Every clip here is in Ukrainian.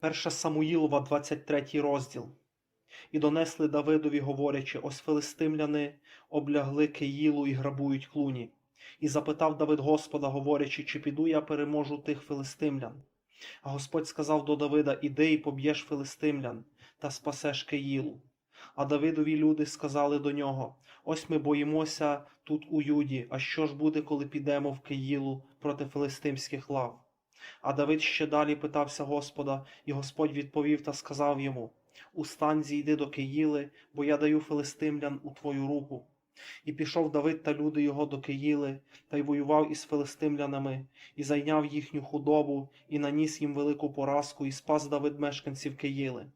Перша Самуїлова, 23 розділ. І донесли Давидові, говорячи, ось филистимляни облягли Киїлу і грабують клуні. І запитав Давид Господа, говорячи, чи піду я переможу тих филистимлян. А Господь сказав до Давида, іди і поб'єш филистимлян, та спасеш Киїлу. А Давидові люди сказали до нього, ось ми боїмося тут у Юді, а що ж буде, коли підемо в Киїлу проти филистимських лав? А Давид ще далі питався Господа, і Господь відповів та сказав йому: Устань, зійди до Киїли, бо я даю филистимлян у твою руку. І пішов Давид та люди його до Киїли, та й воював із филистимлянами, і зайняв їхню худобу, і наніс їм велику поразку, і спас Давид мешканців Киїли.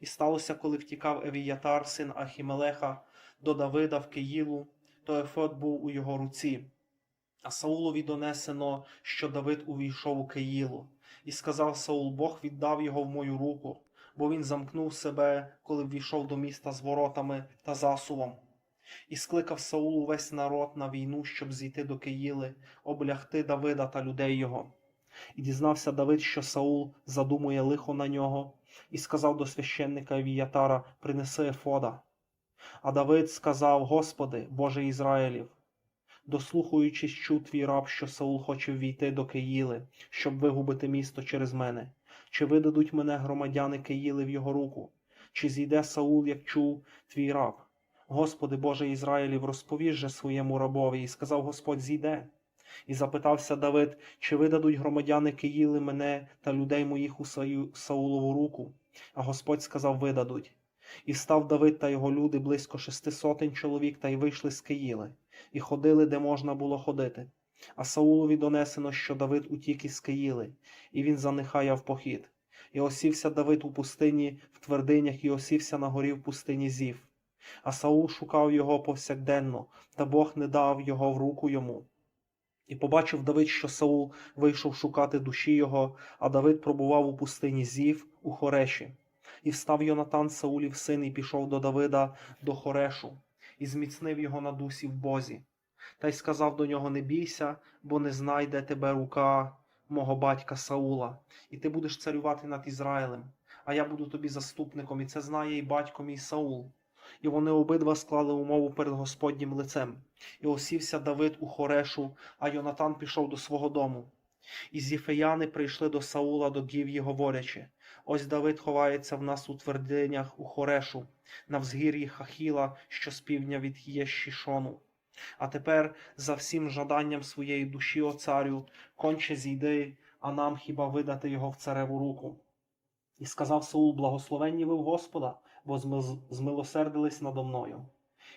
І сталося, коли втікав Евіятар, син Ахімелеха, до Давида в Киїлу, то Ефод був у його руці. А Саулові донесено, що Давид увійшов у Киїлу, і сказав Саул: Бог віддав його в мою руку, бо він замкнув себе, коли ввійшов до міста з воротами та засувом. І скликав Саул весь народ на війну, щоб зійти до Киїли, облягти Давида та людей його. І дізнався Давид, що Саул задумує лихо на нього, і сказав до священника Віятара: Принеси Ефода. А Давид сказав: Господи, Боже Ізраїлів, дослухаючись, чув твій раб, що Саул хоче ввійти до Киїли, щоб вигубити місто через мене. Чи видадуть мене громадяни Киїли в його руку? Чи зійде Саул, як чув твій раб? Господи Боже Ізраїлів, розповіж же своєму рабові, і сказав Господь, зійде. І запитався Давид, чи видадуть громадяни Киїли мене та людей моїх у свою Саулову руку? А Господь сказав, видадуть. І встав Давид та його люди близько шести сотень чоловік та й вийшли з Киїли, і ходили, де можна було ходити. А Саулові донесено, що Давид утік із Киїли, і він занихаяв похід. І осівся Давид у пустині в твердинях, і осівся на горі в пустині Зів. А Саул шукав його повсякденно, та Бог не дав його в руку йому. І побачив Давид, що Саул вийшов шукати душі його, а Давид пробував у пустині Зів у Хореші. І встав Йонатан Саулів син, і пішов до Давида до Хорешу, і зміцнив його на дусі в Бозі. Та й сказав до нього: Не бійся, бо не знайде тебе рука мого батька Саула, і ти будеш царювати над Ізраїлем, а я буду тобі заступником, і це знає і батько мій Саул. І вони обидва склали умову перед Господнім лицем. І осівся Давид у Хорешу, а Йонатан пішов до свого дому. І зіфеяни прийшли до Саула до Гів'ї, говорячи: Ось Давид ховається в нас у твердинях у Хорешу, на взгір'ї Хахіла, що з півдня від Єщішону. А тепер за всім жаданням своєї душі, о царю, конче зійди, а нам хіба видати його в цареву руку. І сказав Саул, благословенні ви в Господа, бо змилосердились надо мною.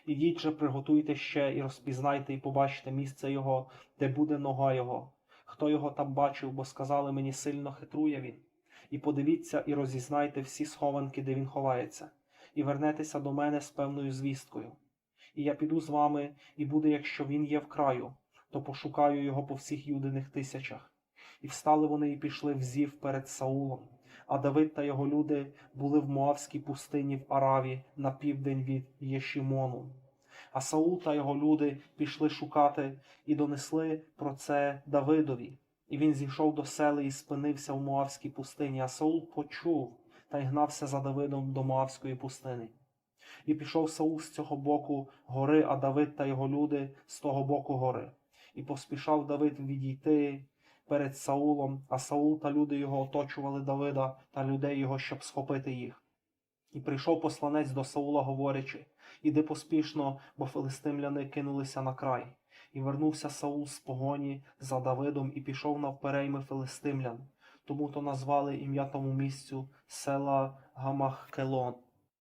Ідіть же, приготуйте ще і розпізнайте, і побачите місце його, де буде нога його. Хто його там бачив, бо сказали мені сильно хитрує він. І подивіться і розізнайте всі схованки, де він ховається, і вернетеся до мене з певною звісткою. І я піду з вами, і буде, якщо він є в краю, то пошукаю його по всіх юдиних тисячах. І встали вони і пішли в зів перед Саулом. А Давид та його люди були в Моавській пустині в Араві на південь від Єшімону. А Саул та його люди пішли шукати і донесли про це Давидові. І він зійшов до сели і спинився в Моавській пустині. А Саул почув та й гнався за Давидом до Моавської пустини. І пішов Саул з цього боку гори, а Давид та його люди з того боку гори. І поспішав Давид відійти перед Саулом, а Саул та люди його оточували Давида та людей його, щоб схопити їх. І прийшов посланець до Саула, говорячи: Іди поспішно, бо филистимляни кинулися на край. І вернувся Саул з погоні за Давидом і пішов навперейми филистимлян. Тому то назвали ім'я тому місцю села Гамахкелон.